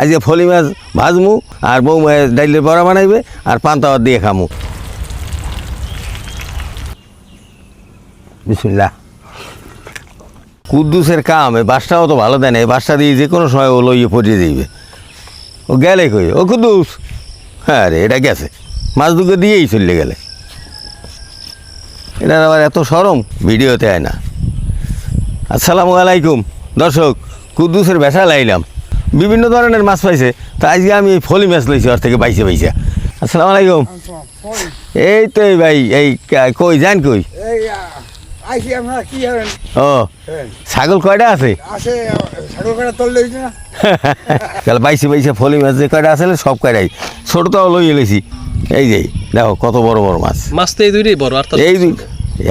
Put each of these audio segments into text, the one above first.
আজকে ফলি মাছ ভাজমু আর বউ মায়ের ডাইলের বড়া বানাইবে আর পান্তাবাদ দিয়ে খামু। বিসমিল্লাহ। কুদ্দুসের কাম, এই বাসটাও তো ভালো দেয় না, এই বাসটা দিয়ে যে কোনো সময় ও লইয়ে পটিয়ে দিবে। ও গেলে কই? ও কুদ্দুস? হ্যাঁ রে, এটা গেছে। মাছ দুকে দিয়েই চলে গেলে। এটার আবার এত সরম, ভিডিওতে আয় না। আসসালামু আলাইকুম। দর্শক, কুদ্দুসের ভেসা লাইলাম। বিভিন্ন ধরনের মাছ পাইছে। তা আজকে আমি এই ফলি মাছ লইছি ওর থেকে পাইছে পাইছে আসসালামু আলাইকুম। এই তো এই ভাই এই কই যান কই? ও ছাগল কয়টা আছে? তাহলে বাইশে বাইশে ফলি মাছ যে কয়টা আছে সব কয়টাই। ছোটটাও লই এলেছি এই যে দেখো কত বড় বড় মাছ। মাছ তো এই দুইটাই বড় আর তো এই দুই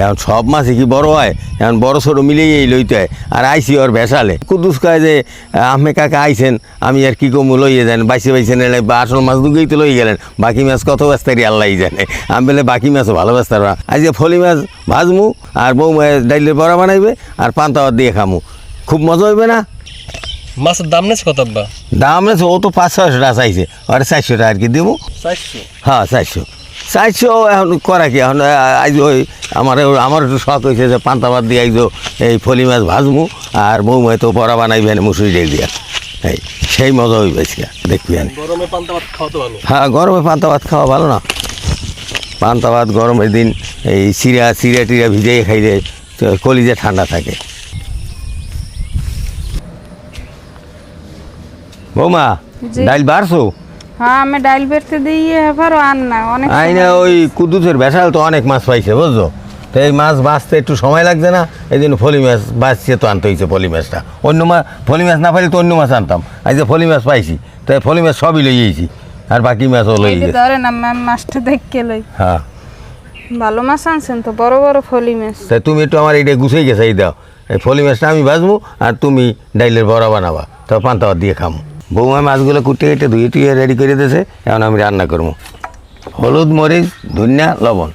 এখন সব মাছই কি বড় হয়? এখন বড় ছোট মিলিয়ে এই লইতে হয়। আর আইসি ওর ভেসালে। কুদ্দুস কয় যে আহমে কাকা আইছেন আমি আর কি কমু লইয়ে যান বাইসে বাইসে নেলে বা আসল মাছ দুগেই তো লই গেলেন। বাকি মাছ কত ব্যস্তারি আল্লাহ জানে। আমি বলে বাকি মাছও ভালো ব্যস্তার না। আজকে ফলি মাছ ভাজমু আর বউ ডাইলের বড়া বানাইবে আর পান্তাবাদ দিয়ে খামু। খুব মজা হইবে না? মাছের দাম নেছে কত দাম নেছে ও তো পাঁচ ছয়শো টাকা চাইছে। আর চারশো টাকা আর কি দেবো চারশো? হ্যাঁ চারশো। চারশো এখন করা কি? এখন আইজ ওই আমার আমার একটু শখ হয়েছে যে পান্তাবাদ দিয়ে আইজো এই ফলি মাছ ভাজমু আর বৌমাই তো বড়া বানাইবে মুসুরি ডেক দিয়া। এই সেই মজা হইবে দেখবি আমি। গরমে পান্তা ভাত খাওয়া তো ভালো। হ্যাঁ গরমে পান্তা ভাত খাওয়া ভালো না। পান্তা ভাত গরমের দিন এই চিরা চিরা টিরা ভিজিয়ে খাইলে তো কলিজে ঠান্ডা থাকে। বৌমা। ডাইল বাড়ছো? হ্যাঁ আমি ডাইল বেরতে দিয়ে আন না অনেক আই না ওই ভেসাল তো অনেক মাছ পাইছে বুঝছ? তো এই মাছ বাঁচতে একটু সময় লাগছে না এই জন্য ফলি মাছ তো আনতে হয়েছে ফলি মাছটা। অন্য মাছ ফলি মাছ না পাইলে তো অন্য মাছ আনতাম। আজ যে ফলি মাছ পাইছি তাই ফলি মাছ সবই লই গেছি আর বাকি মাছও লই গেছে ধরেন মাছটা লই। হ্যাঁ। ভালো মাছ আনছেন তো বড় বড় ফলি মাছ। তাই তুমি একটু আমার এটা গুছিয়ে গেছে এই দাও। এই ফলি মাছটা আমি আর তুমি ডাইলের বড়া বানাবা তো পান্তাবাদ দিয়ে খামো। বৌমা মাছগুলো কুটে কেটে ধুয়ে টুয়ে রেডি করে দিয়েছে, এখন আমি রান্না করব। হলুদ, মরিচ, ধনিয়া, লবণ,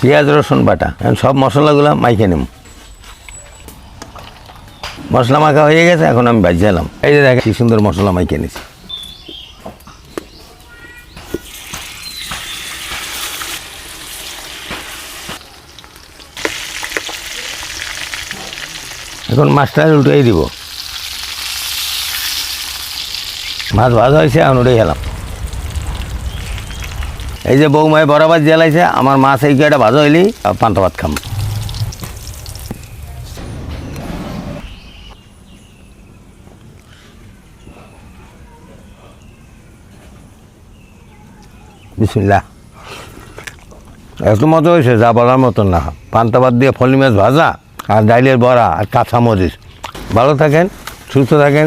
পেঁয়াজ, রসুন বাটা, এখন সব মশলাগুলো মাইকে নেব। মশলা মাখা হয়ে গেছে, এখন আমি বাজিয়ালাম এই যে দেখ কি সুন্দর মশলা মাইকে নিছি এখন মাছটা উঠেই দিব। মাছ ভাজা হয়েছে এখন উঠেই গেলাম। এই যে বৌমায় বরাবর জ্বালাইছে আমার মাছ এই কয়টা ভাজা হইলি পান্তা ভাত খাম। বিসমিল্লাহ। এত মতো হয়েছে, যা বলার মতন না। পান্তা ভাত দিয়ে ফলি মাছ ভাজা, আর ডাইলের বড়া, আর কাঁচা মরিচ। ভালো থাকেন, সুস্থ থাকেন।